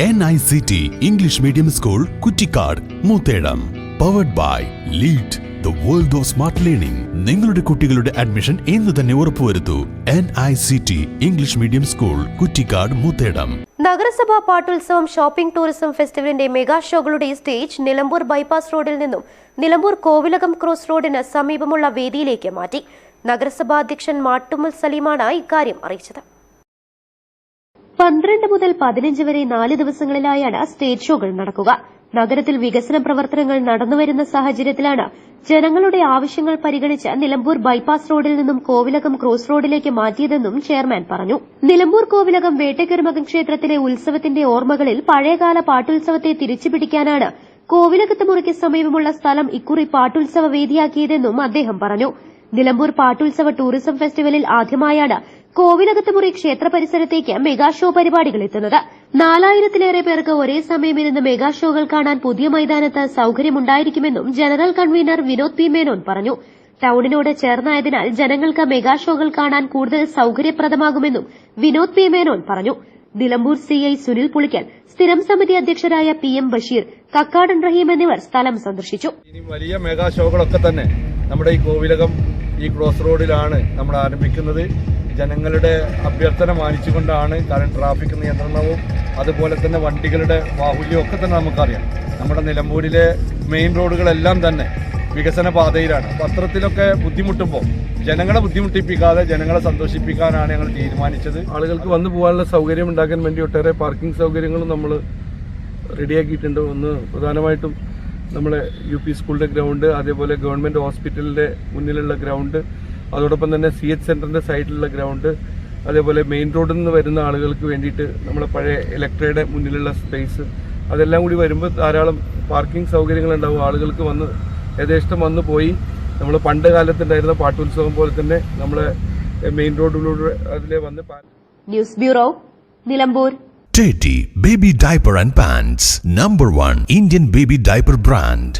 N I C T English medium school Kuttikkad Moothedam powered by lead the world of smart learning നിങ്ങളുടെ കുട്ടികളുടെ admission ഇന്ന് തന്നെ ഉറപ്പുവരുത്തൂ. N I C T English medium school Kuttikkad Moothedam നഗരസഭാ പാട്ടുത്സവം shopping tourism ഫെസ്റ്റിവലിന്റെ mega ഷോകളുടെ stage Nilambur bypass റോഡിൽ നിന്നും നിലമ്പൂർ കോവിലകം ക്രോസ് റോഡിന് സമീപമുള്ള വേദിയിലേക്ക് മാറ്റി. നഗരസഭാ അധ്യക്ഷൻ മാട്ടുമുൽ സലീമാണ് ഇക്കാര്യം അറിയിച്ചത്. പന്ത്രണ്ട് മുതൽ പതിനഞ്ച് വരെ നാല് ദിവസങ്ങളിലായാണ് സ്റ്റേജ് ഷോകൾ നടക്കുക. നഗരത്തിൽ വികസന പ്രവർത്തനങ്ങൾ നടന്നുവരുന്ന സാഹചര്യത്തിലാണ് ജനങ്ങളുടെ ആവശ്യങ്ങൾ പരിഗണിച്ച് നിലമ്പൂർ ബൈപ്പാസ് റോഡിൽ നിന്നും കോവിലകം ക്രോസ് റോഡിലേക്ക് മാറ്റിയതെന്നും ചെയർമാൻ പറഞ്ഞു. നിലമ്പൂർ കോവിലകം വേട്ടയ്ക്കൊരുമകൻ ക്ഷേത്രത്തിലെ ഉത്സവത്തിന്റെ ഓർമ്മകളിൽ പഴയകാല പാട്ടുത്സവത്തെ തിരിച്ചുപിടിക്കാനാണ് കോവിലകത്ത് മുറിക്ക് സമീപമുള്ള സ്ഥലം ഇക്കുറി പാട്ടുത്സവ വേദിയാക്കിയതെന്നും അദ്ദേഹം പറഞ്ഞു. നിലമ്പൂർ പാട്ടുത്സവ ടൂറിസം ഫെസ്റ്റിവലിൽ ആദ്യമായാണ് കോവിലകത്തുമുറി ക്ഷേത്ര പരിസരത്തേക്ക് മെഗാ ഷോ പരിപാടികൾ എത്തുന്നത്. നാലായിരത്തിലേറെ പേർക്ക് ഒരേ സമയം ഇരുന്ന് മെഗാ ഷോകൾ കാണാൻ പുതിയ മൈതാനത്ത് സൌകര്യമുണ്ടായിരിക്കുമെന്നും general convener Vinod P Menon പറഞ്ഞു. ടൌണിനോട് ചേർന്നായതിനാൽ ജനങ്ങൾക്ക് മെഗാ ഷോകൾ കാണാൻ കൂടുതൽ സൌകര്യപ്രദമാകുമെന്നും വിനോദ് പി മേനോൻ പറഞ്ഞു. നിലമ്പൂർ സിഐ സുനിൽ പുളിക്കൽ സ്ഥിരം സമിതി അധ്യക്ഷരായ പി എം ബഷീർ കക്കാടൻ റഹീം എന്നിവർ സ്ഥലം സന്ദർശിച്ചു. വലിയ മെഗാ ഷോകളൊക്കെ തന്നെ നമ്മുടെ ഈ കോവിലകം ഈ ക്രോസ് റോഡിലാണ് നമ്മൾ ആരംഭിക്കുന്നത്. ജനങ്ങളുടെ അഭ്യർത്ഥന മാനിച്ചുകൊണ്ടാണ് കാരണം ട്രാഫിക് നിയന്ത്രണവും അതുപോലെ തന്നെ വണ്ടികളുടെ ബാഹുല്യവും ഒക്കെ തന്നെ നമുക്കറിയാം. നമ്മുടെ നിലമ്പൂരിലെ മെയിൻ റോഡുകളെല്ലാം തന്നെ വികസന പാതയിലാണ്. പത്രത്തിലൊക്കെ ബുദ്ധിമുട്ടുമ്പോൾ ജനങ്ങളെ ബുദ്ധിമുട്ടിപ്പിക്കാതെ ജനങ്ങളെ സന്തോഷിപ്പിക്കാനാണ് ഞങ്ങൾ തീരുമാനിച്ചത്. ആളുകൾക്ക് വന്നു പോകാനുള്ള സൗകര്യം ഉണ്ടാക്കാൻ വേണ്ടി ഒട്ടേറെ പാർക്കിംഗ് സൗകര്യങ്ങളും നമ്മൾ റെഡിയാക്കിയിട്ടുണ്ട്. ഒന്ന് പ്രധാനമായിട്ടും നമ്മളെ യു പി സ്കൂളിന്റെ ഗ്രൗണ്ട് അതേപോലെ ഗവൺമെന്റ് ഹോസ്പിറ്റലിന്റെ മുന്നിലുള്ള ഗ്രൗണ്ട് അതോടൊപ്പം തന്നെ സി എച്ച് സെന്ററിന്റെ സൈഡിലുള്ള ഗ്രൗണ്ട് അതേപോലെ മെയിൻ റോഡിൽ നിന്ന് വരുന്ന ആളുകൾക്ക് വേണ്ടിയിട്ട് നമ്മളെ പഴയ ഇലക്ട്രയുടെ മുന്നിലുള്ള സ്പേസ് അതെല്ലാം കൂടി വരുമ്പോൾ ധാരാളം പാർക്കിംഗ് സൗകര്യങ്ങളുണ്ടാവും ആളുകൾക്ക് വന്ന് യഥേഷ്ടം വന്ന് പോയി. നമ്മൾ പണ്ട് കാലത്തുണ്ടായിരുന്ന പാട്ടുത്സവം പോലെ തന്നെ നമ്മളെ മെയിൻ റോഡിലൂടെ അതിലെ വന്ന് news bureau Nilambur. Teddy Baby Diaper and Pants Number 1 Indian Baby Diaper Brand.